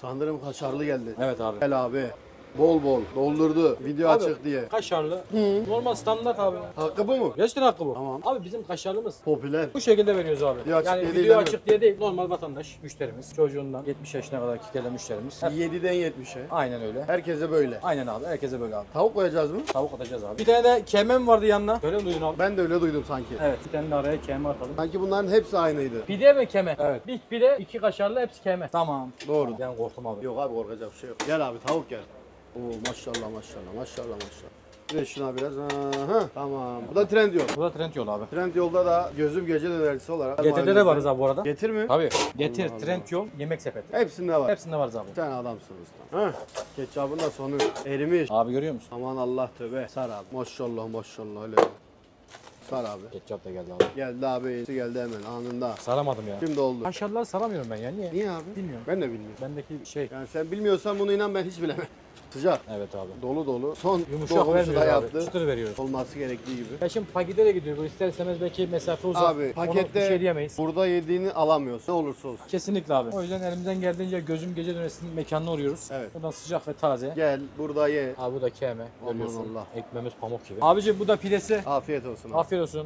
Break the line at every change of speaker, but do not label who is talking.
Sanırım kaşarlı geldi.
Evet abi.
Gel abi. Bol bol doldurdu video
Abi.
açık diye.
Kaşarlı. Normal standart abi.
Hakkı bu mu?
Gerçekten hakkı bu.
Tamam.
Abi bizim kaşarlımız.
Popüler.
Bu şekilde veriyoruz abi.
Video açık
yani
diye
video
değil, değil
açık diye değil. Normal vatandaş, müşterimiz. Çocuğundan 70 yaşına kadar gelen müşterimiz. Hep
7'den 70'e.
aynen öyle.
Herkese böyle.
Aynen abi. Herkese böyle abi.
Tavuk koyacağız mı?
Tavuk atacağız abi. Bir tane de kemem vardı yanına. Öyle mi duydun abi?
Ben de öyle duydum sanki.
Evet. Bir tane de araya keme atalım.
Sanki bunların hepsi aynıydı.
Pide mi keme?
Evet.
Bir pide, iki kaşarlı, hepsi keme. Tamam.
Doğru.
Ben korktum abi.
Yok abi korkacak bir şey yok. Gel abi tavuk gel. Oo maşallah maşallah maşallah maşallah. De şuna biraz. Aha, tamam. Bu da trend yol.
Bu da trend yol abi.
Trend yolda da gözüm gece dönercisi olarak.
GT'de de varız abi bu arada.
Getir mi?
Tabii. Getir,
Allah
trend yol, yemek sepeti.
Hepsinde var.
Hepsinde varız abi.
Sen adamsın usta. Heh. Ketçabın da sonu erimiş.
Abi görüyor musun?
Aman Allah tövbe. Sar abi. Maşallah maşallah öyle. Sar abi.
Ketçap da geldi abi.
Geldi abi. Geldi hemen anında.
Saramadım ya.
Şimdi oldu.
Kaşarları saramıyorum ben ya. Niye?
Niye abi?
Bilmiyorum.
Ben de bilmiyorum.
Bendeki şey.
Yani sen bilmiyorsan bunu inan ben hiç bilemem. Sıcak.
Evet abi.
Dolu dolu. Son
Yumuşak
da
vermiyor abi.
yaptı.
Çıtır veriyoruz.
Olması gerektiği gibi.
Ya şimdi pakete de gidiyor bu ister istemez belki mesafe uzak.
Abi
Onu
pakette
bir şey diyemeyiz.
burada yediğini alamıyorsun. Ne olursa olsun.
Kesinlikle abi. O yüzden elimizden geldiğince gözüm gece dönesinin mekanına uğruyoruz.
Evet.
Buradan sıcak ve taze.
Gel burada ye.
Abi bu da keme.
Aman
Görüyorsun.
Allah.
Ekmemiz pamuk gibi. Abici bu da pidesi.
Afiyet olsun. abi.
Afiyet olsun.